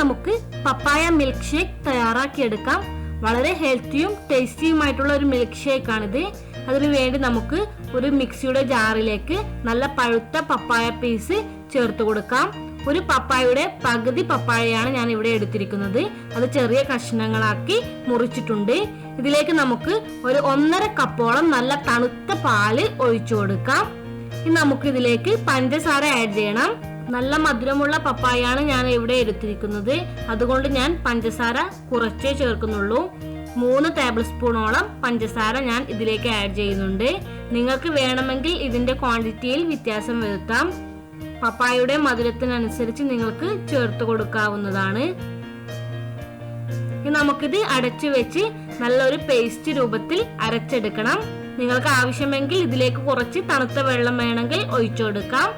നമുക്ക് പപ്പായ milk shake തയ്യാറാക്കിയെടുക്കാം. വളരെ ഹെൽത്തിയും ടേസ്റ്റിയുമായിട്ടുള്ള ഒരു മിൽക്ക് ഷേക്ക് ആണിത് അതിനു വേണ്ടി നമുക്ക് ഒരു മിക്സിയുടെ ജാറിലേക്ക് നല്ല പഴുത്ത പപ്പായ പീസ് ചേർത്ത് കൊടുക്കാം. ഒരു പപ്പായയുടെ പകുതി പപ്പായയാണ് ഞാൻ ഇവിടെ എടുത്തിരിക്കുന്നത്. അത് ചെറിയ കഷ്ണങ്ങളാക്കി മുറിച്ചിട്ടുണ്ട്. ഇതിലേക്ക് നമുക്ക് ഒരു ഒന്നര കപ്പോളം നല്ല തണുത്ത പാൽ ഒഴിച്ചു കൊടുക്കാം. ഇനി നമുക്ക് ഇതിലേക്ക് പഞ്ചസാര ആഡ് ചെയ്യണം. നല്ല മധുരമുള്ള പപ്പായാണ് ഞാൻ ഇവിടെ എടുത്തിരിക്കുന്നത്. അതുകൊണ്ട് ഞാൻ പഞ്ചസാര കുറച്ചേ ചേർക്കുന്നുള്ളൂ. മൂന്ന് ടേബിൾ സ്പൂണോളം പഞ്ചസാര ഞാൻ ഇതിലേക്ക് ആഡ് ചെയ്യുന്നുണ്ട്. നിങ്ങൾക്ക് വേണമെങ്കിൽ ഇതിന്റെ ക്വാണ്ടിറ്റിയിൽ വ്യത്യാസം വരുത്താം. പപ്പായയുടെ മധുരത്തിനനുസരിച്ച് നിങ്ങൾക്ക് ചേർത്ത് കൊടുക്കാവുന്നതാണ്. ഇനി നമുക്കിത് അടച്ചു വെച്ച് നല്ലൊരു പേസ്റ്റ് രൂപത്തിൽ അരച്ചെടുക്കണം. നിങ്ങൾക്ക് ആവശ്യമെങ്കിൽ ഇതിലേക്ക് കുറച്ച് തണുത്ത വെള്ളം വേണമെങ്കിൽ ഒഴിച്ചു കൊടുക്കാം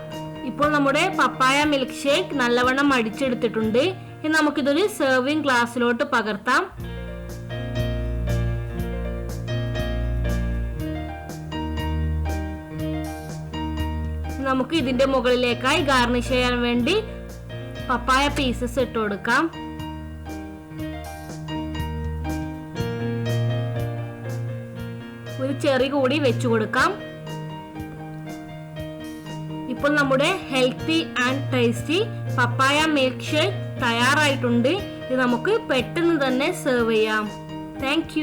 ഇപ്പോൾ നമ്മുടെ പപ്പായ മിൽക്ക് ഷേക്ക് നല്ലവണ്ണം അടിച്ചെടുത്തിട്ടുണ്ട്. ഇനി നമുക്കിതൊരു സെർവിങ് ഗ്ലാസ്സിലോട്ട് പകർത്താം. നമുക്ക് ഇതിന്റെ മുകളിലേക്കായി ഗാർണിഷ് ചെയ്യാൻ വേണ്ടി പപ്പായ പീസസ് ഇട്ട് കൊടുക്കാം. ഒരു ചെറി കൂടി വെച്ചു കൊടുക്കാം. ഇപ്പോൾ നമ്മുടെ healthy and tasty papaya milkshake തയ്യാറായിട്ടുണ്ട്. ഇത് നമുക്ക് പെട്ടെന്ന് തന്നെ സെർവ് ചെയ്യാം. താങ്ക്